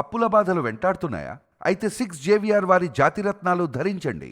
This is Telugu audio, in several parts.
అప్పుల బాధలు వెంటాడుతున్నాయా? అయితే సిక్స్ జేవిఆర్ వారి జాతిరత్నాలు ధరించండి.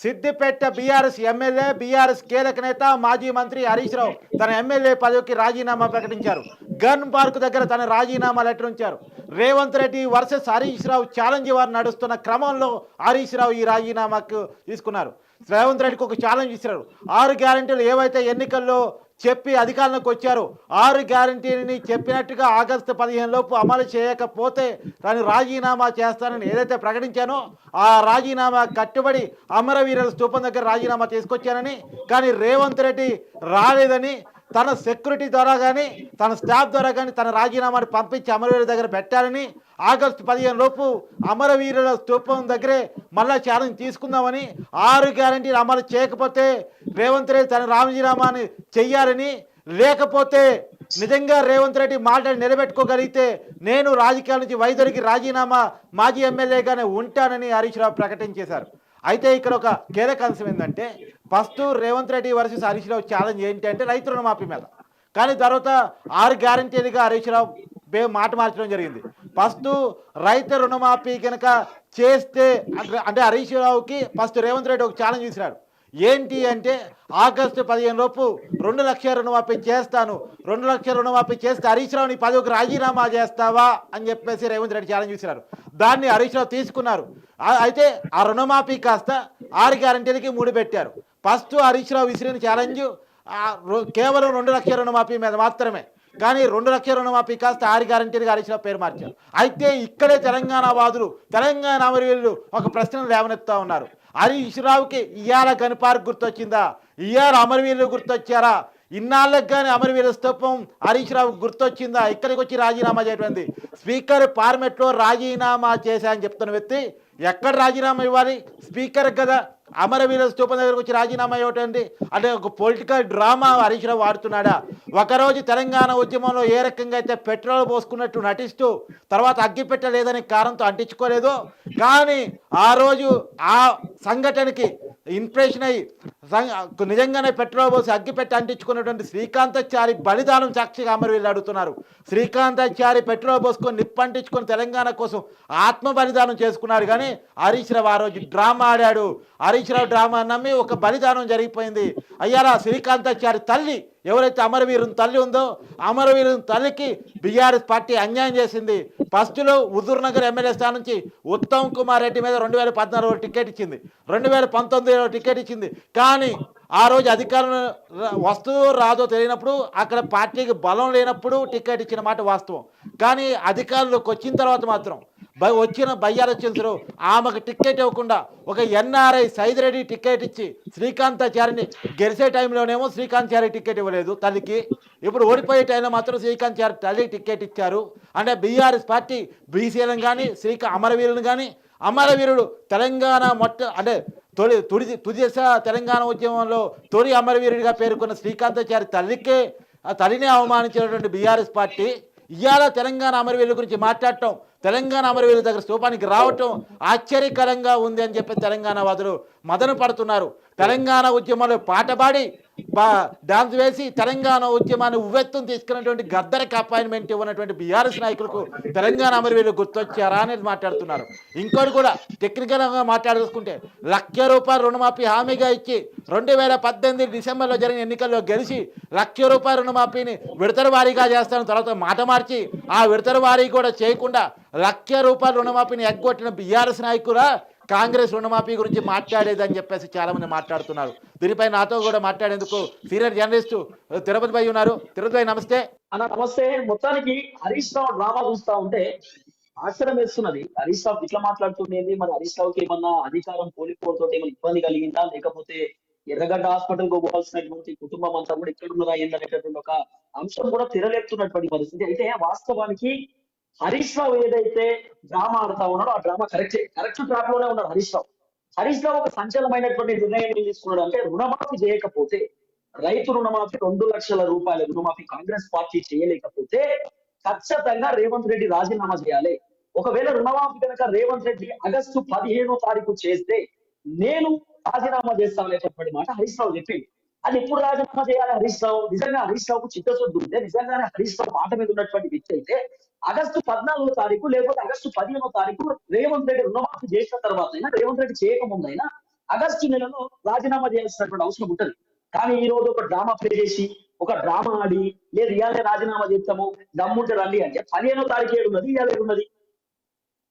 సిద్దిపేట బీఆర్ఎస్ ఎమ్మెల్యే బీఆర్ఎస్ కీలక నేత మాజీ మంత్రి హరీష్ రావు తన ఎమ్మెల్యే పదవికి రాజీనామా ప్రకటించారు. గన్ పార్క్ దగ్గర తన రాజీనామా లెటర్ ఉంచారు? రేవంత్ రెడ్డి వర్సెస్ హరీష్ రావు ఛాలెంజ్ వారు నడుస్తున్న క్రమంలో హరీష్ రావు ఈ రాజీనామాకు తీసుకున్నారు. రేవంత్ రెడ్డికి ఒక ఛాలెంజ్ ఇచ్చారు. ఆరు గ్యారంటీలు ఏవైతే ఎన్నికల్లో చెప్పి అధికారంలోకి వచ్చారు. ఆరు గ్యారంటీని చెప్పినట్టుగా ఆగస్టు పదిహేను లోపు అమలు చేయకపోతే దాన్ని రాజీనామా చేస్తానని ఏదైతే ప్రకటించానో ఆ రాజీనామా కట్టుబడి అమరవీరుల స్థూపం దగ్గర రాజీనామా తీసుకొచ్చానని కానీ రేవంత్ రెడ్డి రాలేదని తన సెక్యూరిటీ ద్వారా కానీ తన స్టాఫ్ ద్వారా కానీ తన రాజీనామాని పంపించి అమరవీరుల దగ్గర పెట్టాలని ఆగస్టు పదిహేను లోపు అమరవీరుల స్థూపం దగ్గరే మళ్ళా ఛాలెంజ్ తీసుకుందామని ఆరు గ్యారంటీలు అమలు చేయకపోతే రేవంత్ రెడ్డి తన రాజీనామాని చెయ్యాలని లేకపోతే నిజంగా రేవంత్ రెడ్డి మాట నిలబెట్టుకోగలిగితే నేను రాజకీయాల నుంచి వైద్యుడికి రాజీనామా మాజీ ఎమ్మెల్యేగానే ఉంటానని హరీష్ రావు ప్రకటించేశారు అయితే ఇక్కడ ఒక కీలక అంశం ఏంటంటే first Revanth Reddy versus Harish Rao challenge ఏంటి అంటే రైతు రుణమాఫీ మీద. కానీ తర్వాత ఆరు గ్యారంటీలుగా హరీష్ రావు బే మాట మార్చడం జరిగింది. ఫస్ట్ రైతు రుణమాఫీ కనుక చేస్తే అంటే- హరీష్ రావుకి ఫస్ట్ రేవంత్ రెడ్డి ఒక ఛాలెంజ్ ఇచ్చినాడు ఏంటి అంటే ఆగస్టు పదిహేను లోపు రెండు లక్షల రుణమాఫీ చేస్తాను. రెండు లక్షల రుణమాఫీ చేస్తే హరీష్ రావు నీ పదవికి రాజీనామా చేస్తావా అని చెప్పేసి రేవంత్ రెడ్డి ఛాలెంజ్ ఇచ్చినారు దాన్ని హరీష్ రావు తీసుకున్నారు. అయితే ఆ రుణమాఫీ కాస్త ఆరు గ్యారంటీలకి మూడు పెట్టారు. ఫస్ట్ హరీష్ రావు విసిరిన ఛాలెంజ్ కేవలం రెండు లక్షల రుణమాఫీ మీద మాత్రమే. కానీ రెండు లక్షల రుణమాఫీ కాస్త ఆరు గ్యారంటీలుగా హరీష్ రావు పేరు మార్చారు. అయితే ఇక్కడే తెలంగాణ వాదులు తెలంగాణ అమరవీరులు ఒక ప్రశ్నను లేవనెత్తా ఉన్నారు. హరీష్ రావుకి ఇయాల గనిపార్క్ గుర్తొచ్చిందా? ఇయాల అమరవీరులు గుర్తొచ్చారా? ఇన్నాళ్ళకి కానీ అమరవీర స్తూపం హరీష్ రావు గుర్తొచ్చిందా? ఇక్కడికి వచ్చి రాజీనామా చేయటువంటి స్పీకర్ పార్లమెంట్లో రాజీనామా చేశా అని చెప్తున్న వ్యక్తి ఎక్కడ రాజీనామా ఇవ్వాలి? స్పీకర్ కదా. అమరవీర స్థూపం దగ్గరకు వచ్చి రాజీనామా ఇవ్వటండి. అంటే ఒక పొలిటికల్ డ్రామా హరీష్ రావు ఆడుతున్నాడా ఒకరోజు తెలంగాణ ఉద్యమంలో ఏ రకంగా అయితే పెట్రోల్ పోసుకున్నట్టు నటిస్తూ తర్వాత అగ్గిపెట్ట లేదని అంటించుకోలేదు. కానీ ఆ రోజు ఆ సంఘటనకి ఇంప్రెషన్ అయ్యి నిజంగానే పెట్రోల్ పోసి అగ్గిపెట్టి అంటించుకున్నటువంటి శ్రీకాంతాచారి బలిదానం సాక్షిగా అమరవీరులు అడుగుతున్నారు. శ్రీకాంతాచారి పెట్రోల్ పోసుకొని నిప్పంటించుకొని తెలంగాణ కోసం ఆత్మ బలిదానం చేసుకున్నారు కానీ హరీష్ రావు ఆ రోజు డ్రామా ఆడాడు. హరీష్ రావు డ్రామా నమ్మి ఒక బలిదానం జరిగిపోయింది. అయ్యారా శ్రీకాంతాచారి తల్లి ఎవరైతే అమరవీరుని తల్లి ఉందో అమరవీరుని తల్లికి బీఆర్ఎస్ పార్టీ అన్యాయం చేసింది. ఫస్ట్లో హుజూర్ నగర్ ఎమ్మెల్యే స్థానం నుంచి ఉత్తమ్ కుమార్ రెడ్డి మీద రెండు వేల పద్నాలుగులో టికెట్ ఇచ్చింది. రెండు వేల పంతొమ్మిదిలో టికెట్ ఇచ్చింది. కానీ ఆ రోజు అధికారం ర- రాదో తెలియనప్పుడు అక్కడ పార్టీకి బలం లేనప్పుడు టికెట్ ఇచ్చిన మాట వాస్తవం. కానీ అధికారంలోకి వచ్చిన తర్వాత మాత్రం వచ్చిన బయ్యాలొచ్చేసారు ఆమెకు టికెట్ ఇవ్వకుండా ఒక ఎన్ఆర్ఐ సైదిరెడ్డి టికెట్ ఇచ్చి శ్రీకాంతాచారిని గెలిచే టైంలోనేమో శ్రీకాంతాచారి టికెట్ ఇవ్వలేదు తల్లికి. ఇప్పుడు ఓడిపోయే టైంలో మాత్రం శ్రీకాంతాచారి తల్లికి టికెట్ ఇచ్చారు. అంటే బీఆర్ఎస్ పార్టీ బీసీలను కానీ శ్రీకా అమరవీరులను కానీ అమరవీరుడు తెలంగాణ మొట్ట అంటే తొలి తుడి తుదిశ తెలంగాణ ఉద్యమంలో తొలి అమరవీరుడిగా పేర్కొన్న శ్రీకాంతాచారి తల్లికే ఆ తల్లిని అవమానించినటువంటి బీఆర్ఎస్ పార్టీ. ఇవాళ తెలంగాణ అమరవీరుల గురించి మాట్లాడటం తెలంగాణ అమరవీరుల దగ్గర స్థూపానికి రావటం ఆశ్చర్యకరంగా ఉంది అని చెప్పి తెలంగాణ వాదులు మదన పడుతున్నారు. తెలంగాణ ఉద్యమంలో పాట పాడి డాన్స్ వేసి తెలంగాణ ఉద్యమాన్ని ఉవ్వెత్తును తీసుకున్నటువంటి గద్దరికి అపాయింట్మెంట్ ఇవ్వనటువంటి బీఆర్ఎస్ నాయకులకు తెలంగాణ అమరవీరులు గుర్తొచ్చారా అనేది మాట్లాడుతున్నారు. ఇంకోటి కూడా టెక్నికల్గా మాట్లాడుకుంటే లక్ష రూపాయలు రుణమాఫీ హామీగా ఇచ్చి రెండు వేల పద్దెనిమిది డిసెంబర్లో జరిగిన ఎన్నికల్లో గెలిచి లక్ష రూపాయల రుణమాఫీని విడతల వారీగా చేస్తాను తర్వాత మాట మార్చి ఆ విడతల వారీ కూడా చేయకుండా లక్ష రూపాయల రుణమాఫీని ఎగ్గొట్టిన బీఆర్ఎస్ నాయకులా కాంగ్రెస్ రుణమాఫీ గురించి మాట్లాడేదని చెప్పేసి చాలామంది మాట్లాడుతున్నారు. దీనిపై నాతో కూడా మాట్లాడేందుకు సీనియర్ జర్నలిస్టు తిరుపతి భాయ్ ఉన్నారు. తిరుపతి భాయ్ నమస్తే. అన్న నమస్తే. మొత్తానికి హరీష్ రావు డ్రామా చూస్తా ఉంటే ఆశ్చర్యం వేస్తున్నది. హరీష్ రావు ఇట్లా మాట్లాడుతుండేది మరి హరీష్ రావుకి ఏమన్నా అధికారం కోల్పోవడంతో ఏమైనా ఇబ్బంది కలిగిందా? లేకపోతే ఎర్రగడ్డ హాస్పిటల్ పోవాల్సినటువంటి కుటుంబం అంతా కూడా ఇక్కడ ఉన్నదా ఏందనేటటువంటి ఒక అంశం కూడా తెరలేపుతున్నటువంటి పరిస్థితి. అయితే వాస్తవానికి హరీష్ రావు ఏదైతే డ్రామా ఆడుతా ఉన్నాడో ఆ డ్రామా కరెక్ట్ కరెక్ట్ ట్రాక్లోనే ఉన్నాడు హరీష్ రావు. హరీష్ రావు ఒక సంచలనమైనటువంటి నిర్ణయం ఏం తీసుకున్నాడు అంటే రుణమాఫీ చేయకపోతే రైతు రుణమాఫీ రెండు లక్షల రూపాయల రుణమాఫీ కాంగ్రెస్ పార్టీ చేయలేకపోతే ఖచ్చితంగా రేవంత్ రెడ్డి రాజీనామా చేయాలి. ఒకవేళ రుణమాఫీ కనుక రేవంత్ రెడ్డి ఆగస్టు పదిహేనో తారీఖు చేస్తే నేను రాజీనామా చేస్తాననేటటువంటి మాట హరీష్ రావు చెప్పింది అది ఎప్పుడు రాజీనామా చేయాలి? హరీష్ రావు. నిజంగా హరీష్ రావుకు చిత్తశుద్ధి ఉంటే నిజంగానే హరీష్ రావు మాట మీద ఉన్నటువంటి వ్యక్తి అయితే ఆగస్టు పద్నాలుగో తారీఖు లేకపోతే ఆగస్టు పదిహేనో తారీఖు రేవంత్ రెడ్డి రుణమాఫీ చేసిన తర్వాత అయినా రేవంత్ రెడ్డి చేయకముందైనా ఆగస్టు నెలలో రాజీనామా చేయాల్సినటువంటి అవసరం ఉంటుంది. కానీ ఈ రోజు ఒక డ్రామా ప్లే చేసి ఒక డ్రామా ఆడి లేదు ఇవాళ రాజీనామా చేస్తాము దమ్ముంటే రండి అంటే పదిహేనో తారీఖు ఏడున్నది ఇవాళ ఏడున్నది.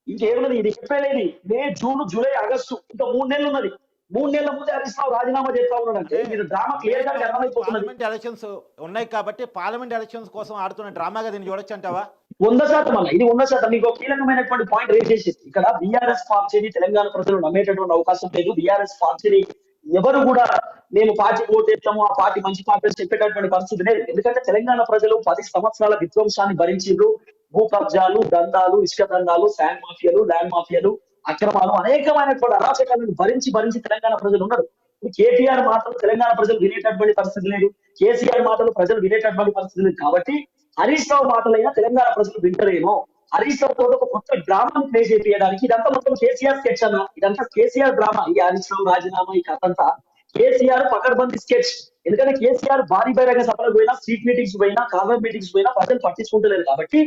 ఇంకేమున్నది? ఇది చెప్పేది మే జూన్ జూలై ఆగస్టు ఇంకా మూడు నెలలు ఉన్నది మూడు నెలల ముందే హరీష్ రావు రాజీనామా చేస్తా ఉన్నాడంటే మీరు డ్రామా క్లియర్గా పార్లమెంట్ ఎలక్షన్స్ ఉన్నాయి కాబట్టి పార్లమెంట్ ఎలక్షన్స్ కోసం ఆడుతున్న డ్రామాగా దీన్ని చూడొచ్చు అంటావా? వంద శాతం అన్న ఇది వంద శాతం. మీకు కీలకమైనటువంటి పాయింట్ రేజ్ చేసేది. ఇక్కడ బీఆర్ఎస్ పార్టీని తెలంగాణ ప్రజలు నమ్మేటటువంటి అవకాశం లేదు. బీఆర్ఎస్ పార్టీని ఎవరు కూడా మేము పార్టీ ఓటేస్తాము ఆ పార్టీ మంచి పార్టీ చెప్పేటటువంటి పరిస్థితి లేదు. ఎందుకంటే తెలంగాణ ప్రజలు పది సంవత్సరాల విధ్వంసాన్ని భరించారు భూ కబ్జాలు దందాలు ఇసుక దందాలు శాండ్ మాఫియాలు ల్యాండ్ మాఫియాలు. అక్రమాలు అనేకమైనటువంటి అరాచకాలను భరించి భరించి తెలంగాణ ప్రజలు ఉన్నారు. ఇప్పుడు కేటీఆర్ మాటలు తెలంగాణ ప్రజలు వినేటటువంటి పరిస్థితి లేదు. కేసీఆర్ మాటలు ప్రజలు వినేటటువంటి పరిస్థితి లేదు కాబట్టి హరీష్ రావు మాటలైనా తెలంగాణ ప్రజలు వింటరేమో. హరీష్ రావు తోట ఒక కొత్త డ్రామాను ప్లే చేయడానికి ఇదంతా మొత్తం కేసీఆర్ స్కెచ్ అన్న. ఇదంతా కేసీఆర్ డ్రామా. ఈ హరీష్ రావు రాజీనామా ఈ కథ అంతా కేసీఆర్ పకడ్బందీ స్కెచ్. ఎందుకంటే కేసీఆర్ భారీ బహిరంగ సభలకు పోయినా స్ట్రీట్ మీటింగ్స్ పోయినా కార్నర్ మీటింగ్స్ పోయినా ప్రజలు పట్టించుకుంటలేరు కాబట్టి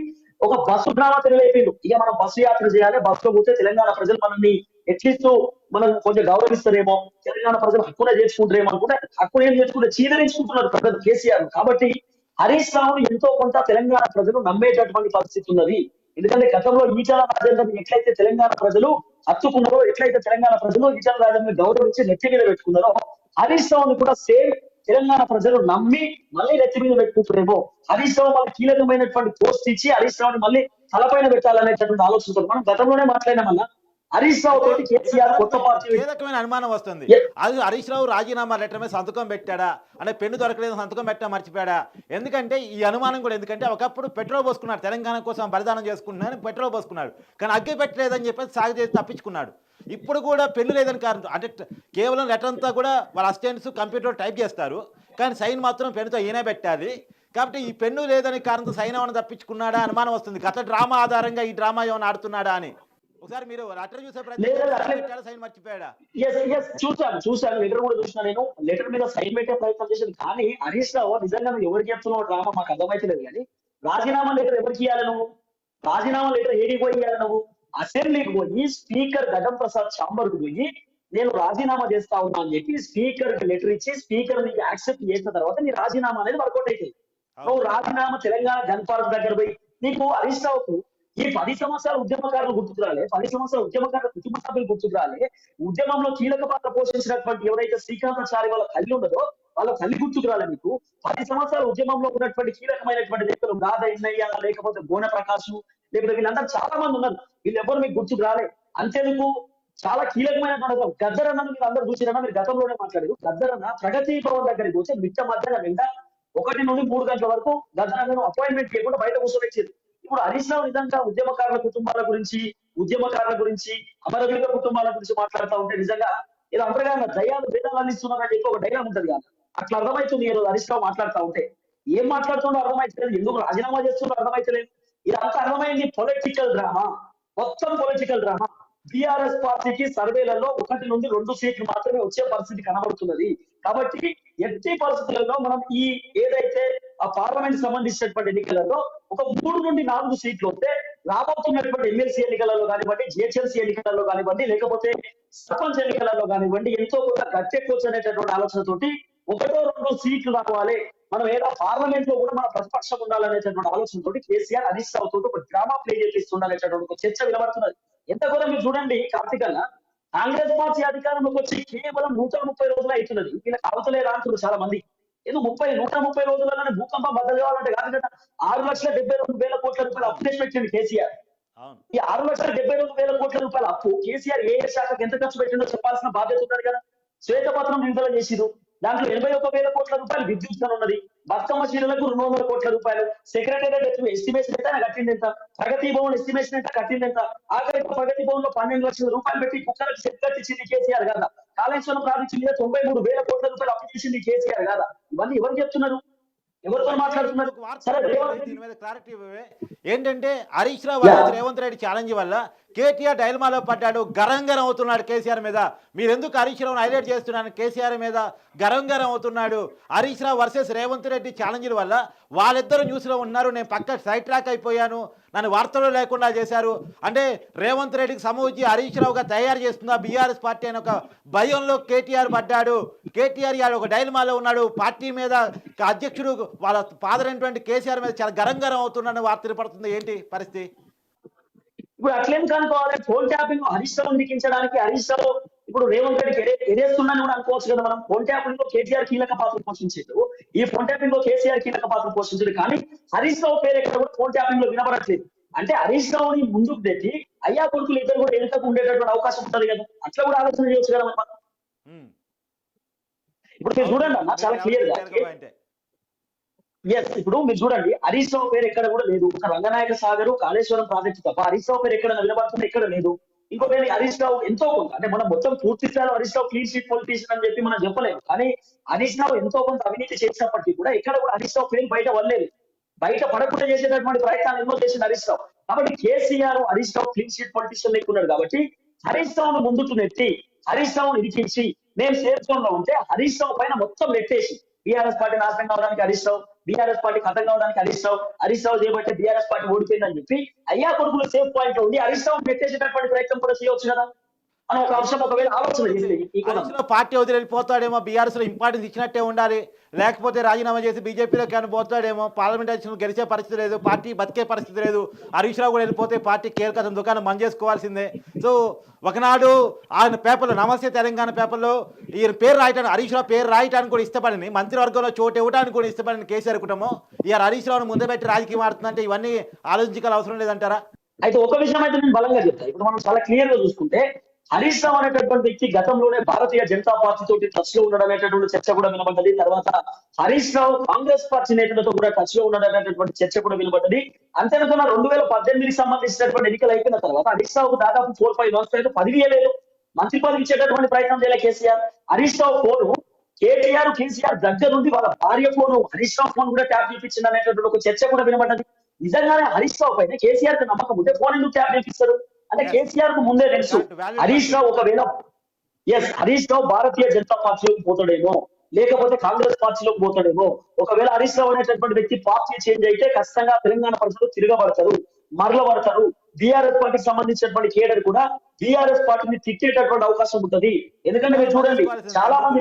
ఒక బస్సు డ్రామా తెలియలేపిండు ఇక మనం బస్సు యాత్ర చేయాలి బస్సులో పోతే తెలంగాణ ప్రజలు మనల్ని ఎట్లీస్ట్ మనం కొంచెం గౌరవిస్తారేమో తెలంగాణ ప్రజలు హక్కునే చేర్చుకుంటారేమో అనుకుంటే హక్కునే చేసుకుంటే చీదరించుకుంటున్నారు ప్రజలు కేసీఆర్. కాబట్టి హరీష్ రావును ఎంతో కొంత తెలంగాణ ప్రజలు నమ్మేటటువంటి పరిస్థితి ఉన్నది. ఎందుకంటే గతంలో ఈటల రాజేందర్ ఎట్లయితే తెలంగాణ ప్రజలు హత్తుకున్నారో ఎట్లయితే తెలంగాణ ప్రజలు ఈటల రాజేందర్ గౌరవించి నెత్తి మీద పెట్టుకున్నారో హరీష్ రావును కూడా సేమ్ తెలంగాణ ప్రజలు నమ్మి మళ్ళీ నెత్తి మీద పెట్టుకుంటారేమో హరీష్ రావు మళ్ళీ కీలకమైనటువంటి పోస్ట్ ఇచ్చి హరీష్ రావుని మళ్ళీ తలపైన పెట్టాలనేటటువంటి ఆలోచనతో మనం గతంలోనే మాట్లాడినామన్నా హరీష్ రావు తోటి కేసీఆర్ కొత్త పార్టీ అనుమానం వస్తుంది. అది హరీష్ రావు రాజీనామా లెటర్ మీద సంతకం పెట్టాడా? అంటే పెన్ను దొరకలేదు సంతకం పెట్టా మర్చిపోయాడా? ఎందుకంటే ఈ అనుమానం కూడా ఎందుకంటే ఒకప్పుడు పెట్రోల్ పోసుకున్నాడు తెలంగాణ కోసం బలిదానం చేసుకుంటున్నాను పెట్రోల్ పోసుకున్నాడు. కానీ అగ్గి పెట్టలేదని చెప్పేసి సాగు చేసి తప్పించుకున్నాడు. ఇప్పుడు కూడా పెన్ను లేదని కారణం అంటే కేవలం లెటర్ అంతా కూడా వాళ్ళ అసిస్టెంట్స్ కంప్యూటర్ టైప్ చేస్తారు. కానీ సైన్ మాత్రం పెన్నుతో ఈయనే పెట్టాలి. కాబట్టి ఈ పెన్ను లేదని కారణంతో సైన్ ఏమైనా తప్పించుకున్నాడా అనుమానం వస్తుంది. గత డ్రామా ఆధారంగా ఈ డ్రామా ఏమైనా ఆడుతున్నాడా అని. ఒకసారి మీరు లెటర్ చూసే ప్రయత్నం సైన్ మర్చిపోయాడా? చూశాను చూశాను. లెటర్ కూడా చూసిన నేను. లెటర్ మీద సైన్ పెట్టే ప్రయత్నం చేశాను. కానీ హరీష్ రావు నిజంగా ఎవరికి చెప్తున్నావు డ్రామా మాకు అర్థమైతలేదు కానీ రాజీనామా లెటర్ ఎవరికి ఇవ్వాలి నువ్వు? రాజీనామా లెటర్ ఏడికి పోయి ఇవ్వాలి నువ్వు? అసెంబ్లీకి పోయి స్పీకర్ గగన్ ప్రసాద్ చాంబర్కు పోయి నేను రాజీనామా చేస్తా ఉన్నా అని చెప్పి స్పీకర్కి లెటర్ ఇచ్చి స్పీకర్ నీకు యాక్సెప్ట్ చేసిన తర్వాత నీ రాజీనామా అనేది వర్కౌట్ అవుతుంది నువ్వు రాజీనామా తెలంగాణ గన్ పార్క్ దగ్గర పోయి నీకు హరీష్ రావుకు ఈ పది సంవత్సరాల ఉద్యమకారులు గుర్తుకు రాలే పది సంవత్సరాల ఉద్యమకారుల కుటుంబ సభ్యులు గుర్తుకు రాలే ఉద్యమంలో కీలక పాత్ర పోషించినటువంటి ఎవరైతే శ్రీకాంతాచారి వాళ్ళ తల్లి ఉన్నదో వాళ్ళ తల్లి గుర్తుకు రాలే మీకు పది సంవత్సరాల ఉద్యమంలో ఉన్నటువంటి కీలకమైనటువంటి వ్యక్తులు గాథ ఇన్నయ్య లేకపోతే గోన ప్రకాశ్ లేకపోతే వీళ్ళందరూ చాలా మంది ఉన్నారు. వీళ్ళెవ్వరు మీకు గుర్తుకు రాలే. అంతేందుకు చాలా కీలకమైనటువంటి ఒక గద్దరన్న మీరు అందరూ చూసిరన్నా మీరు గతంలోనే మాట్లాడారు. గద్దరన్న ప్రగతి భవన్ దగ్గరికి వచ్చి మిట్ట మధ్యాహ్నం వెంట ఒకటి నుండి మూడు గంటల వరకు గద్దరన్నను అపాయింట్మెంట్ చేయకుండా బయట కూర్చోబెట్టారు ఇప్పుడు హరీష్ రావు నిజంగా ఉద్యమకారుల కుటుంబాల గురించి ఉద్యమకారుల గురించి అమరవీరుల కుటుంబాల గురించి మాట్లాడుతూ ఉంటే నిజంగా ఇది అంతగా దయాలు వేదాలు అందిస్తున్నారని చెప్పి ఒక డైలాగ్ ఉంటది కదా. అట్లా అర్థమవుతుంది ఈరోజు హరీష్ రావు మాట్లాడుతూ ఉంటే. ఏం మాట్లాడుతుండో అర్థమైతలేదు. ఎందుకు రాజీనామా చేస్తుండో అర్థమైతలేదు. ఇదంతా అర్థమైంది పొలిటికల్ డ్రామా మొత్తం పొలిటికల్ డ్రామా బీఆర్ఎస్ పార్టీకి సర్వేలలో ఒకటి నుండి రెండు సీట్లు మాత్రమే వచ్చే పరిస్థితి కనబడుతున్నది. కాబట్టి ఎట్టి పరిస్థితులలో మనం ఈ ఏదైతే ఆ పార్లమెంట్ సంబంధించినటువంటి ఎన్నికలలో ఒక మూడు నుండి నాలుగు సీట్లు వస్తే రాబోతున్నటువంటి ఎమ్మెల్సీ ఎన్నికలలో కానివ్వండి జిహెచ్ఎంసీ ఎన్నికలలో కానివ్వండి లేకపోతే సర్పంచ్ ఎన్నికలలో కానివ్వండి ఎంతో కొంత గట్టెక్కొచ్చు అనేటటువంటి ఆలోచనతోటి ఒకటో రెండో సీట్లు రావాలి. మనం ఏదో పార్లమెంట్లో కూడా మన ప్రతిపక్షం ఉండాలనేటటువంటి ఆలోచనతోటి కేసీఆర్ రావు తోటి ఒక డ్రామా ప్లే చేపిస్తుండాలనేటటువంటి ఒక చర్చ వినబడుతున్నది. ఎంత కూడా మీరు చూడండి కార్తీకన్న కాంగ్రెస్ పార్టీ అధికారంలోకి వచ్చి కేవలం నూట ముప్పై రోజులు అవుతున్నది. వీళ్ళకి అవతలే రాంటున్నారు చాలా మంది ఏదో ముప్పై నూట ముప్పై రోజులలోనే భూకంపం బద్దలు కావాలంటే కాదు కదా. ఆరు లక్షల డెబ్బై రెండు వేల కోట్ల రూపాయలు అప్పు చేసి పెట్టింది కేసీఆర్ ఈ ఆరు లక్షల డెబ్బై రెండు వేల కోట్ల రూపాయల అప్పు కేసీఆర్ ఏ ఏ శాఖకు ఎంత ఖర్చు పెట్టిందో చెప్పాల్సిన బాధ్యత ఉన్నది కదా. శ్వేతపత్రం విడుదల చేసిరు. దాంట్లో ఎనభై ఒక వేల కోట్ల రూపాయలు విద్యుత్ ఉన్నది. బతుకమ్మ చీరలకు రెండు వందల కోట్ల రూపాయలు. సెక్రటేరియట్ ఎస్టిమేషన్ ఎంత ఆయన కట్టింది ఎంత ప్రగతి భవన్ ఎస్టిమేషన్ ఎంత కట్టింది ఎంత ఆఖరి ప్రగతి భవన్లో పన్నెండు లక్షల రూపాయలు పెట్టి కుక్కలకు సెట్ కట్టించింది కేసీఆర్ కదా? కాళేశ్వరం ప్రాజెక్టు మీద తొంభై మూడు వేల కోట్ల రూపాయలు అప్పు చేసింది కేసీఆర్ కదా? ఇవన్నీ ఎవరు చెప్తున్నారు. ఏంటంటే హరీష్ రావు రేవంత్ రెడ్డి ఛాలెంజ్ వల్ల కేటీఆర్ డైల్మాలో పడ్డాడు గరం గరం అవుతున్నాడు కేసీఆర్ మీద. మీరెందుకు హరీష్ రావును హైలైట్ చేస్తున్నాను కేసీఆర్ మీద గరం గరం అవుతున్నాడు. హరీష్ రావు వర్సెస్ రేవంత్ రెడ్డి ఛాలెంజ్ల వల్ల వాళ్ళిద్దరు న్యూస్లో ఉన్నారు. నేను పక్క సైడ్ ట్రాక్ అయిపోయాను. నన్ను వార్తలు లేకుండా చేశారు. అంటే రేవంత్ రెడ్డికి సమూచి హరీష్ రావుగా తయారు చేస్తుందా? బీఆర్ఎస్ పార్టీ అని ఒక భయంలో కేటీఆర్ పడ్డాడు. కేటీఆర్ ఇవాళ ఒక డైల్మాలో ఉన్నాడు. పార్టీ మీద అధ్యక్షుడు వాళ్ళ ఫాదర్ అయినటువంటి కేసీఆర్ మీద చాలా గరం గరం అవుతున్నాడని వార్తలు పడుతుంది ఏంటి పరిస్థితి? ఇప్పుడు అట్లేం కనుకోవాలి ఫోన్ ట్యాపింగ్ హరీష్ రావు నిరికించడానికి హరీష్ రావు ఇప్పుడు రేవంత్ రెడ్డికి ఎరే- ఎరేస్తుందని కూడా అనుకోవచ్చు కదా మనం. ఫోన్ ట్యాపింగ్లో కేటీఆర్ కీలక పాత్ర పోషించారు ఈ ఫోన్ ట్యాపింగ్లో కేసీఆర్ కీలక పాత్ర పోషించారు కానీ హరీష్ రావు పేరు ఎక్కడ కూడా ఫోన్ ట్యాపింగ్లో వినబడట్లేదు. అంటే హరీష్ రావుని ముందుకు పెట్టి అయ్యా కొడుకులు ఇద్దరు కూడా వెనుకకు ఉండేటటువంటి అవకాశం ఉంటుంది కదా. అట్లా కూడా ఆలోచన చేయొచ్చు కదా మనం. ఇప్పుడు మీరు చూడండి అన్న చాలా క్లియర్గా. ఎస్ ఇప్పుడు మీరు చూడండి హరీష్ రావు పేరు ఎక్కడ కూడా లేదు. ఒక రంగనాయక సాగర్ కాళేశ్వరం ప్రాజెక్ట్ తప్ప హరీష్ రావు పేరు ఎక్కడ వినబడుతుంది? ఎక్కడ లేదు. ఇంకొకటి హరీష్ రావు ఎంతో కొంత అంటే మనం మొత్తం పూర్తి స్థాయిలో Harish Rao clean sweet politician అని చెప్పి మనం చెప్పలేము. కానీ హరీష్ రావు ఎంతో కొంత అవినీతి చేసినప్పటికీ కూడా ఎక్కడ కూడా హరీష్ రావు పేరు బయట వల్లేదు బయట పడకుండా చేసేటటువంటి ప్రయత్నాలు ఎన్నో చేసింది హరీష్ రావు కాబట్టి KCR Harish Rao clean sweet politician లేకున్నాడు కాబట్టి హరీష్ రావును ముందుకు నెట్టి హరీష్ రావును ఇరికించి మేము సేఫ్ జోన్లో ఉంటే హరీష్ రావు పైన మొత్తం నెట్టేసి బీఆర్ఎస్ పార్టీ నాశనం కావడానికి హరీష్ రావు బీఆర్ఎస్ పార్టీ కథం కావడానికి హరీష్ రావు హరీష్ రావు చేయబట్టి బీఆర్ఎస్ పార్టీ ఓడిపోయిందని చెప్పి అయ్యా కొడుకులు సేఫ్ పాయింట్లో ఉండి హరీష్ రావు పెట్టేసేటటువంటి ప్రయత్నం కూడా చేయవచ్చు కదా. అని ఒక అంశం ఒకవేళ ఆలోచన పార్టీ వదిలి వెళ్ళిపోతాడేమో బీఆర్ఎస్లో ఇంపార్టెన్స్ ఇచ్చినట్టే ఉండాలి. లేకపోతే రాజీనామా చేసి బీజేపీలో కానీ పోతాడేమో పార్లమెంట్ ఎలక్షన్ గెలిచే పరిస్థితి లేదు పార్టీ బతికే పరిస్థితి లేదు. హరీష్ రావు కూడా వెళ్ళిపోతే పార్టీ కేర్ కథ దుకాణం బంద్ చేసుకోవాల్సిందే. సో ఒకనాడు ఆయన పేపర్లో నమస్తే తెలంగాణ పేపర్లో ఈయన పేరు రాయటానికి హరీష్ రావు పేరు రాయటానికి కూడా ఇష్టపడింది. మంత్రివర్గంలో చోటు ఇవ్వడానికి కూడా ఇష్టపడింది కేసీఆర్ కుటుంబం. ఇవాళ హరీష్ రావును ముందు పెట్టి రాజకీయం ఆడుతుందంటే ఇవన్నీ ఆలోచించాల్సిన అవసరం లేదంటారా? అయితే ఒక విషయం అయితే నేను బలంగా చెప్తాను ఇప్పుడు మనం చాలా క్లియర్గా చూసుకుంటే హరీష్ రావు అనేటటువంటి వ్యక్తి గతంలోనే భారతీయ జనతా పార్టీ తోటి టచ్లో ఉండడం అనేటటువంటి చర్చ కూడా వినబడ్డది. తర్వాత హరీష్ రావు కాంగ్రెస్ పార్టీ నేతలతో కూడా టచ్లో ఉండడం అనేటటువంటి చర్చ కూడా వినబడ్డది. అంతేకాకుండా రెండు వేల పద్దెనిమిదికి సంబంధించినటువంటి ఎన్నికలు అయిపోయిన తర్వాత హరీష్ రావుకు దాదాపు ఫోర్ ఫైవ్ మంత్స్ అయితే పదివేయలేదు మంత్రి పదవి ఇచ్చేటటువంటి ప్రయత్నం చేయలే KCR. Harish Rao phone KTR KCR దగ్గర నుండి వాళ్ళ భార్య ఫోను హరీష్ రావు ఫోన్ కూడా ట్యాప్ చేయించింది అనేటటువంటి ఒక చర్చ కూడా వినబడ్డది. నిజంగానే హరీష్ రావు పైన కేసీఆర్కి నమ్మకం ఉంటే ఫోన్ ఎందుకు ట్యాప్ చేపిస్తారు అంటే కేసీఆర్కు ముందే తెలుసు. హరీష్ రావు ఒకవేళ ఎస్ హరీష్ రావు భారతీయ జనతా పార్టీలోకి పోతాడేమో లేకపోతే కాంగ్రెస్ పార్టీలోకి పోతాడేమో ఒకవేళ హరీష్ రావు అనేటటువంటి వ్యక్తి పార్టీ చేంజ్ అయితే ఖచ్చితంగా తెలంగాణ ప్రజలు తిరగబడతారు మరలబడతారు. బీఆర్ఎస్ పార్టీకి సంబంధించినటువంటి కేడర్ కూడా బీఆర్ఎస్ పార్టీని తిట్టేటటువంటి అవకాశం ఉంటుంది. ఎందుకంటే మీరు చూడండి చాలా మంది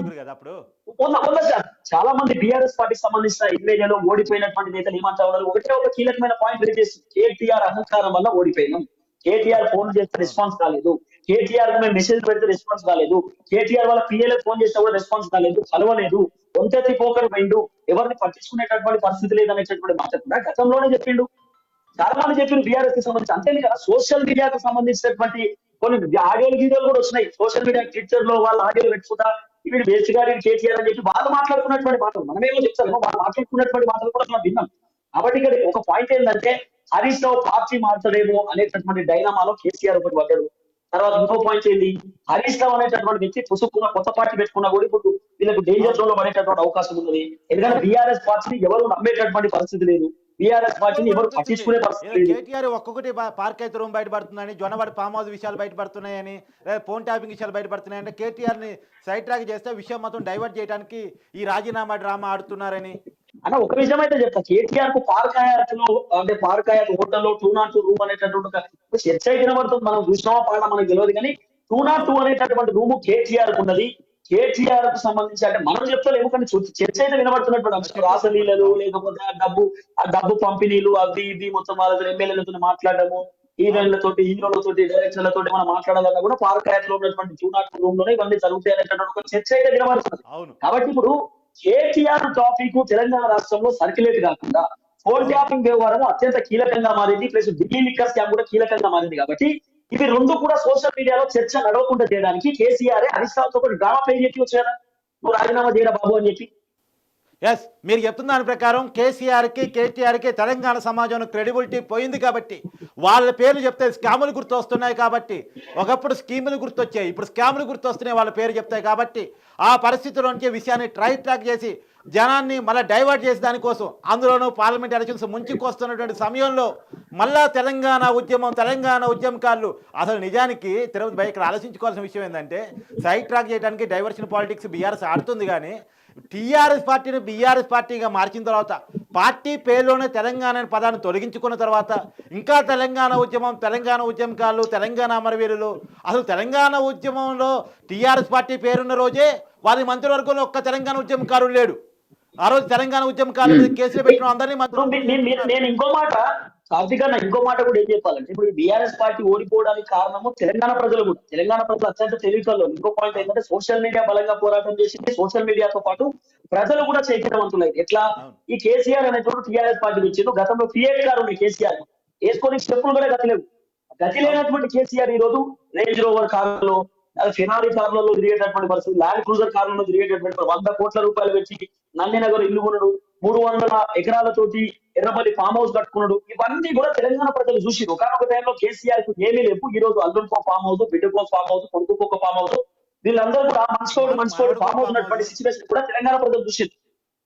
శాతం చాలా మంది బీఆర్ఎస్ పార్టీకి సంబంధించిన ఎమ్మెల్యేలు ఓడిపోయినటువంటి నేతలు ఏమంటా ఉన్నారు ఒకటే ఒక కీలకమైన పాయింట్ రిలీజ్ కేటీఆర్ అహంకారం వల్ల ఓడిపోయినాం. కేటీఆర్ ఫోన్ చేస్తే రెస్పాన్స్ కాలేదు. కేటీఆర్ మేము మెసేజ్ పెడితే రెస్పాన్స్ కాలేదు. కేటీఆర్ వాళ్ళ పిఎల్ఏ ఫోన్ చేస్తే కూడా రెస్పాన్స్ కాలేదు. కలవలేదు. ఒంటెత్తి పోకరు పోయిండు. ఎవరిని పట్టించుకునేటటువంటి పరిస్థితి లేదనేటటువంటి మాట కూడా గతంలోనే చెప్పిండు. చాలా మంది చెప్పిన బీఆర్ఎస్కి సంబంధించి. అంతే కదా సోషల్ మీడియాకు సంబంధించినటువంటి కొన్ని ఆడియోలు వీడియోలు కూడా వచ్చినాయి సోషల్ మీడియా ట్విట్టర్లో వాళ్ళ ఆడియోలు పెట్టుకుంటా వీడు బేసి గారి కేటీఆర్ అని చెప్పి వాళ్ళు మాట్లాడుకున్నటువంటి మాటలు. మనమేమో చెప్తాము వాళ్ళు మాట్లాడుకున్నటువంటి మాటలు కూడా మనం విన్నాం. కాబట్టి ఇక్కడ ఒక పాయింట్ ఏంటంటే హరీష్ రావు పార్టీ మారుతాడేమో అనేటటువంటి డైనామాలో కేసీఆర్ ఒకటి పడ్డాడు. తర్వాత ఇంకో పాయింట్ ఏంటి? హరీష్ రావు అనేటటువంటి వ్యక్తి పుసుకున్న కొత్త పార్టీ పెట్టుకున్నా కూడా ఇప్పుడు వీళ్ళకు డేంజర్ జోన్లో పడేటటువంటి అవకాశం ఉన్నది. ఎందుకంటే బీఆర్ఎస్ పార్టీని ఎవరు నమ్మేటటువంటి పరిస్థితి లేదు. బీఆర్ఎస్ పార్టీని ఎవరు పట్టించుకునే పరిస్థితి లేదు. కేటీఆర్ ఒక్కొక్కటి పార్క్ అయితే రూమ్ బయటపడుతుందని జొన్నవాడి ఫామ్ హౌస్ విషయాలు బయటపడుతున్నాయని లేదా ఫోన్ ట్యాపింగ్ విషయాలు బయటపడుతున్నాయని అంటే కేటీఆర్ని సైడ్ ట్రాక్ చేస్తే విషయం మొత్తం డైవర్ట్ చేయడానికి ఈ రాజీనామా డ్రామా ఆడుతున్నారని అన్న ఒక విషయం అయితే చెప్తా కేటీఆర్కు పార్క్లో అంటే పార్క్ హోటల్లో టూ నాట్ టూ రూమ్ అనేటటువంటి చర్చ అయితే వినబడుతుంది. మనం చూసినామా పాడ మనకు తెలియదు కానీ టూ నాట్ టూ అనేటటువంటి రూమ్ కేటీఆర్కు ఉన్నది. కేటీఆర్కు సంబంధించి అంటే మనం చెప్తలేము కానీ చర్చ అయితే వినబడుతున్నటువంటి అంశం. రాసలీలలు లేకపోతే ఆ డబ్బు ఆ డబ్బు పంపిణీలు అవి ఇవి మొత్తం వాళ్ళతో ఎమ్మెల్యేలతో మాట్లాడము హీరోయిన్లతోటి హీరోలతోటి డైరెక్టర్లతోటి మనం మాట్లాడాలన్నా కూడా పార్క్లో ఉన్నటువంటి టూ నాట్ రూమ్లోనే ఇవన్నీ జరుగుతాయి అనేటటువంటి ఒక చర్చ అయితే వినబడుతుంది. కాబట్టి ఇప్పుడు కేటీఆర్ టాపిక్ తెలంగాణ రాష్ట్రంలో సర్క్యులేట్ కాకుండా ఫోన్ ట్యాపింగ్ వ్యవహారం అత్యంత కీలకంగా మారింది ప్లస్ ఢిల్లీ లిక్కర్ స్కామ్ కూడా కీలకంగా మారింది కాబట్టి ఇవి రెండు కూడా సోషల్ మీడియాలో చర్చ నడవకుండా చేయడానికి కేసీఆర్ హరీష్ రావుతో డ్రామా ప్లే చెప్పి వచ్చారా. నువ్వు రాజీనామా చేయరా బాబు అని చెప్పి ఎస్ మీరు చెప్తున్న దాని ప్రకారం కేసీఆర్కి కేటీఆర్కి తెలంగాణ సమాజంలో క్రెడిబిలిటీ పోయింది కాబట్టి వాళ్ళ పేర్లు చెప్తే స్కాములు గుర్తు వస్తున్నాయి కాబట్టి ఒకప్పుడు స్కీములు గుర్తొచ్చాయి ఇప్పుడు స్కాములు గుర్తు వస్తున్నాయి వాళ్ళ పేరు చెప్తాయి కాబట్టి ఆ పరిస్థితిలోంచి విషయాన్ని ట్రై ట్రాక్ చేసి జనాన్ని మళ్ళీ డైవర్ట్ చేసే దానికోసం అందులోనూ పార్లమెంట్ ఎలక్షన్స్ ముంచుకొస్తున్నటువంటి సమయంలో మళ్ళా తెలంగాణ ఉద్యమం తెలంగాణ ఉద్యమకారులు అసలు నిజానికి తిరుపతి భయ ఇక్కడ ఆలోచించుకోవాల్సిన విషయం ఏంటంటే సైడ్ ట్రాక్ చేయడానికి డైవర్షన్ పాలిటిక్స్ బీఆర్ఎస్ ఆడుతుంది కానీ టీఆర్ఎస్ పార్టీని బీఆర్ఎస్ పార్టీగా మార్చిన తర్వాత పార్టీ పేరులోనే తెలంగాణ అనే పదాన్ని తొలగించుకున్న తర్వాత ఇంకా తెలంగాణ ఉద్యమం తెలంగాణ ఉద్యమకారులు తెలంగాణ అమరవీరులు. అసలు తెలంగాణ ఉద్యమంలో టీఆర్ఎస్ పార్టీ పేరున్న రోజే వారి మంత్రివర్గంలో ఒక్క తెలంగాణ ఉద్యమకారుడు లేడు. ఆ రోజు తెలంగాణ ఉద్యమకారుల మీద కేసులు పెట్టిన అందరినీ మంత్రి నేను ఇంకో మాట కార్తీక్ అన్న ఇంకో మాట కూడా ఏం చెప్పాలంటే ఇప్పుడు బీఆర్ఎస్ పార్టీ ఓడిపోవడానికి కారణము తెలంగాణ ప్రజలు కూడా. తెలంగాణ ప్రజలు అత్యంత తెలివికల్లో ఇంకో పాయింట్ ఏంటంటే సోషల్ మీడియా బలంగా పోరాటం చేసింది సోషల్ మీడియాతో పాటు ప్రజలు కూడా చైతన్యవంతులైంది ఎట్లా? ఈ కేసీఆర్ అనేటువంటి టీఆర్ఎస్ పార్టీ వచ్చింది గతంలో ఫియట్ గారు ఉన్నాయి కేసీఆర్. వేసుకొని స్టెప్పులు కూడా గతలేవు గతి లేనటువంటి కేసీఆర్ ఈ రోజు రేంజ్ రోవర్ కారులో అది కార్లలో తిరిగేటటువంటి పరిస్థితి ల్యాండ్ క్రూజర్ కార్లలో తిరిగేటటువంటి వంద కోట్ల రూపాయలు పెట్టి నందినగర్ ఇల్లు కొనడు. మూడు వందల ఎకరాలతోటి ఎర్రబల్లి ఫామ్ హౌస్ కట్టుకున్నాడు. ఇవన్నీ కూడా తెలంగాణ ప్రజలు కానీ ఒకనొక టైంలో కేసీఆర్కు ఏమీ లేవు. ఈ రోజు అల్లుడికో ఫామ్ హౌస్ బిడ్డకో ఫామ్ హౌస్ కొడుకుకో ఫామ్ హౌస్ వీళ్ళందరూ కూడా మనసుకోడు మనసుకోడు ఫామ్ హౌస్ ఉన్నటువంటి సిచ్యువేషన్ కూడా తెలంగాణ ప్రజలు చూసిరు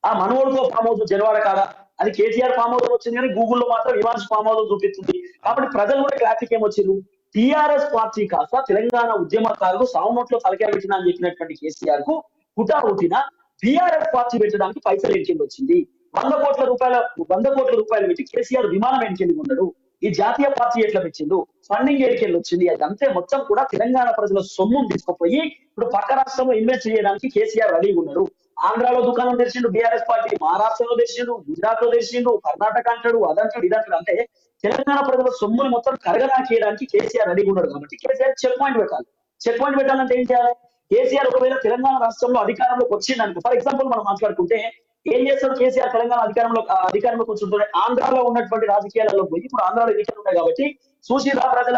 ఆ మనోడితో ఫామ్ హౌస్ జనవాడ కాదా అది కేసీఆర్ ఫామ్ హౌస్ వచ్చింది కానీ గూగుల్లో మాత్రం ఇవాన్స్ ఫామ్ హౌస్ చూపిస్తుంది. కాబట్టి ప్రజలు కూడా క్లారిటీకి ఏమొచ్చింది టిఆర్ఎస్ పార్టీ కాస్త తెలంగాణ ఉద్యమకారులు సావునోట్లో తలకే పెట్టిన అని చెప్పినటువంటి కేసీఆర్కు హుటా హుటిన టిఆర్ఎస్ పార్టీ పెట్టడానికి పైసలు ఎక్కింది వచ్చింది? వంద కోట్ల రూపాయల వంద కోట్ల రూపాయలు పెట్టి కేసీఆర్ విమానం ఎన్నికెళ్ళి ఉన్నాడు ఈ జాతీయ పార్టీ ఎట్లా పెట్టిండు ఫండింగ్ ఎడికెళ్ళి వచ్చింది? అదంతే మొత్తం కూడా తెలంగాణ ప్రజల సొమ్ము తీసుకుపోయి ఇప్పుడు పక్క రాష్ట్రంలో ఇన్వెస్ట్ చేయడానికి కేసీఆర్ రెడీగా ఉన్నాడు. ఆంధ్రాలో దుకాణం తెరిచిండు బీఆర్ఎస్ పార్టీ మహారాష్ట్రలో తెరిచిండు గుజరాత్లో తెరిచిండు కర్ణాటక అంటాడు అదంటాడు ఇదంటాడు అంటే తెలంగాణ ప్రజల సొమ్ముని మొత్తం కరగనాకేయడానికి కేసీఆర్ రెడీగా ఉన్నాడు కాబట్టి కేసీఆర్ చెక్ పాయింట్ పెట్టాలి. చెక్ పాయింట్ పెట్టాలంటే ఏం చేయాలి? కేసీఆర్ ఒకవేళ తెలంగాణ రాష్ట్రంలో అధికారంలోకి వచ్చిందనుకో ఫర్ ఎగ్జాంపుల్ మనం మాట్లాడుకుంటే ఏం చేస్తాడు కేసీఆర్ తెలంగాణ అధికారంలో అధికారంలో అధికారంలోకి ఆంధ్రాలో ఉన్నటువంటి రాజకీయాలలో పోయి ఇప్పుడు ఆంధ్రాలో ఎన్నికలు ఉన్నాయి కాబట్టి చూసిరా ప్రజల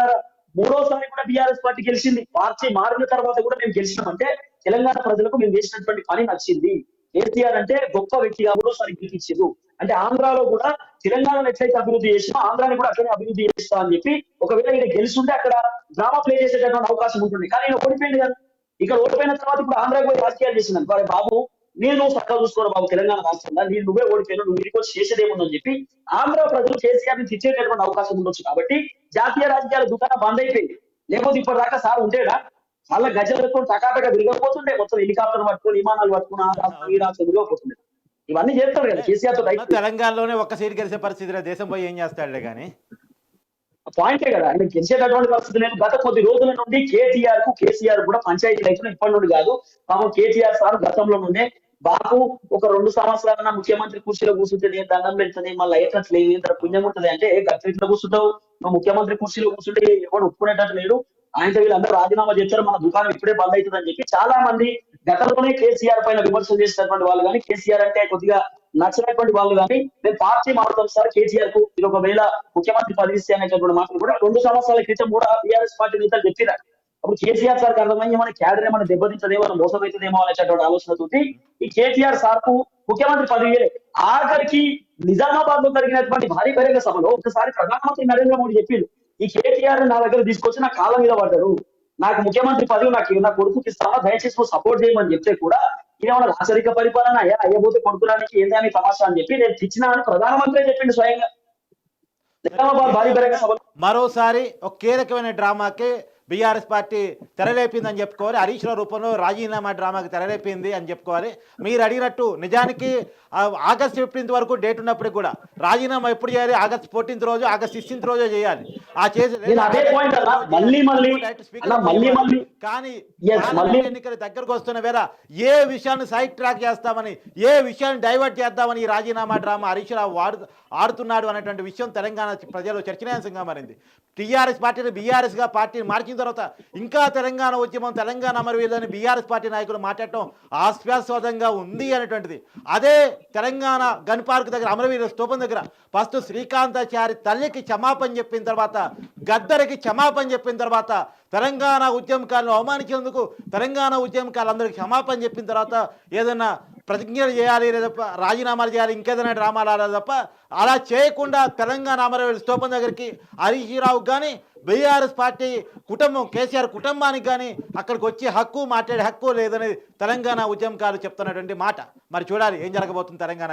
మూడోసారి కూడా బీఆర్ఎస్ పార్టీ గెలిచింది. పార్టీ మారిన తర్వాత కూడా మేము గెలిచినామంటే తెలంగాణ ప్రజలకు మేము చేసినటువంటి పని నచ్చింది. కేసీఆర్ అంటే గొప్ప వ్యక్తిగా మూడోసారి గెలిపించారు అంటే ఆంధ్రాలో కూడా తెలంగాణను ఎట్లయితే అభివృద్ధి చేసినా ఆంధ్రాని కూడా అట్లనే అభివృద్ధి చేస్తా అని చెప్పి ఒకవేళ ఈయన గెలుస్తుంటే అక్కడ డ్రామా ప్లే చేసేటటువంటి అవకాశం ఉంటుంది. కానీ ఈయన ఓడిపోయింది కదా. ఇక్కడ ఓడిపోయిన తర్వాత ఇప్పుడు ఆంధ్రాకి పోయి రాజకీయాలు చేసింది బాబు నేను చక్కగా చూసుకోరు బాబు తెలంగాణ రాష్ట్రంలో నేను నువ్వే ఓడిపోయాను నువ్వు వచ్చి చేసేదేముందని చెప్పి ఆంధ్ర ప్రజలు కేసీఆర్ని తిట్టేటటువంటి అవకాశం ఉండొచ్చు కాబట్టి జాతీయ రాజకీయాల దుకాణం బంద్ అయిపోయింది. లేకపోతే ఇప్పటిదాకా సార్ ఉంటేడా మళ్ళా గజలు పెట్టుకొని టకాటక తిరగకపోతుండే. మొత్తం హెలికాప్టర్ పట్టుకొని విమానాలు పట్టుకుని ఈ రాష్ట్రం తిరగకపోతుండే. ఇవన్నీ చేస్తారు కదా కేసీఆర్తో తెలంగాణలోనే ఒక్క సీట్ గెలిచే పరిస్థితిలో దేశం పోయి ఏం చేస్తాడులే కానీ పాయింటే కదా. ఆయన గెలిచేటటువంటి పరిస్థితి లేదు. గత కొద్ది రోజుల నుండి కేటీఆర్కు కేసీఆర్ కూడా పంచాయతీ రైతులు ఇప్పటి నుండి కాదు. పాపం కేటీఆర్ సార్ గతంలో నుండే బాబు ఒక రెండు సంవత్సరాల ముఖ్యమంత్రి కుర్చీలో కూర్చుంటే నేను దండం పెడుతుంది మళ్ళీ అయ్యేటట్లేదు ఇంత పుణ్యం ఉంటుంది అంటే గట్టిట్లో కూర్చుంటావు? నువ్వు ముఖ్యమంత్రి కుర్చీలో కూర్చుంటే ఎవడు ఒప్పుకునేటట్టు లేడు. ఆయనతో వీళ్ళందరూ రాజీనామా చేస్తారు మన దుకాణం ఇప్పుడే బంద్ అవుతుంది అని చెప్పి చాలా మంది గతంలోనే కేసీఆర్ పైన విమర్శలు చేసినటువంటి వాళ్ళు కానీ కేసీఆర్ అంటే కొద్దిగా నచ్చినటువంటి వాళ్ళు కానీ నేను పార్టీ మారుతాం సార్ కేసీఆర్కు ఇది ఒకవేళ ముఖ్యమంత్రి పదవి అనేటటువంటి మాటలు కూడా రెండు సంవత్సరాల క్రితం కూడా టీఆర్ఎస్ పార్టీ నేతలు చెప్పినారు అప్పుడు కేసీఆర్ సార్ అర్థమైంది మన క్యాడర్ ఏమైనా దెబ్బతించదేమో మన మోసం అనేటటువంటి ఆలోచన తోటి ఈ కేటీఆర్ సార్కు ముఖ్యమంత్రి పదవి ఆఖరికి నిజామాబాద్లో జరిగినటువంటి భారీ బహిరంగ సభలో ఒకసారి ప్రధానమంత్రి నరేంద్ర మోడీ చెప్పిండు ఈ కేటీఆర్ నా దగ్గర తీసుకొచ్చి నా కాలం మీద పడ్డాడు నాకు ముఖ్యమంత్రి పదవి నాకు నా కొడుకుకి ఇస్తావా? దయచేసి నువ్వు సపోర్ట్ చేయమని చెప్తే కూడా ఇదేమన్నా రాచరిక పరిపాలన అయ్యా అయ్యబోతే కొడుకురానికి ఏందని తమాషా అని చెప్పి నేను తెచ్చినా అని ప్రధానమంత్రి చెప్పిండు స్వయంగా. నిజామాబాద్ భారీ బహిరంగ సభలో మరోసారి ఒక కీలకమైన డ్రామాకి బీఆర్ఎస్ పార్టీ తెరలేపిందని చెప్పుకోవాలి. హరీష్ రావు రూపంలో రాజీనామా డ్రామాకి తెరలేపింది అని చెప్పుకోవాలి. మీరు అడిగినట్టు నిజానికి ఆగస్ట్ ఫిఫ్టీన్త్ వరకు డేట్ ఉన్నప్పటికి కూడా రాజీనామా ఎప్పుడు చేయాలి? ఆగస్ట్ ఫోర్టీన్త్ రోజు ఆగస్ట్ సిక్స్టీన్త్ రోజే చేయాలి. ఆ చేసి కానీ ఎన్నికలు దగ్గరకు వస్తున్న వేళ ఏ విషయాన్ని సైడ్ ట్రాక్ చేస్తామని ఏ విషయాన్ని డైవర్ట్ చేద్దామని ఈ రాజీనామా డ్రామా హరీష్ రావు ఆడుతున్నాడు అనేటువంటి విషయం తెలంగాణ ప్రజలు చర్చనీయాంశంగా మారింది. టీఆర్ఎస్ పార్టీని బీఆర్ఎస్గా పార్టీని తర్వాత ఇంకా తెలంగాణ ఉద్యమం తెలంగాణ అమరవీరులని బీఆర్ఎస్ పార్టీ నాయకులు మాట్లాడటం హాస్యాస్పదంగా ఉంది అనేటువంటిది. అదే తెలంగాణ గన్ పార్క్ దగ్గర అమరవీర స్తూపం దగ్గర ఫస్ట్ శ్రీకాంతాచారి తల్లికి క్షమాపణ చెప్పిన తర్వాత గద్దరికి క్షమాపణ చెప్పిన తర్వాత తెలంగాణ ఉద్యమకాలను అవమానించేందుకు తెలంగాణ ఉద్యమకాలు అందరికి క్షమాపణ చెప్పిన తర్వాత ఏదైనా ప్రతిజ్ఞలు చేయాలి లేదా తప్ప రాజీనామాలు చేయాలి ఇంకేదైనా డ్రామాలు ఆడాలి తప్ప అలా చేయకుండా తెలంగాణ అమరవీరుల స్తూపం దగ్గరికి హరీష్ రావు కానీ బీఆర్ఎస్ పార్టీ కుటుంబం కేసీఆర్ కుటుంబానికి కానీ అక్కడికి వచ్చి హక్కు మాట్లాడే హక్కు లేదనేది తెలంగాణ ఉద్యమకారులు చెప్తున్నటువంటి మాట. మరి చూడాలి ఏం జరగబోతుంది తెలంగాణ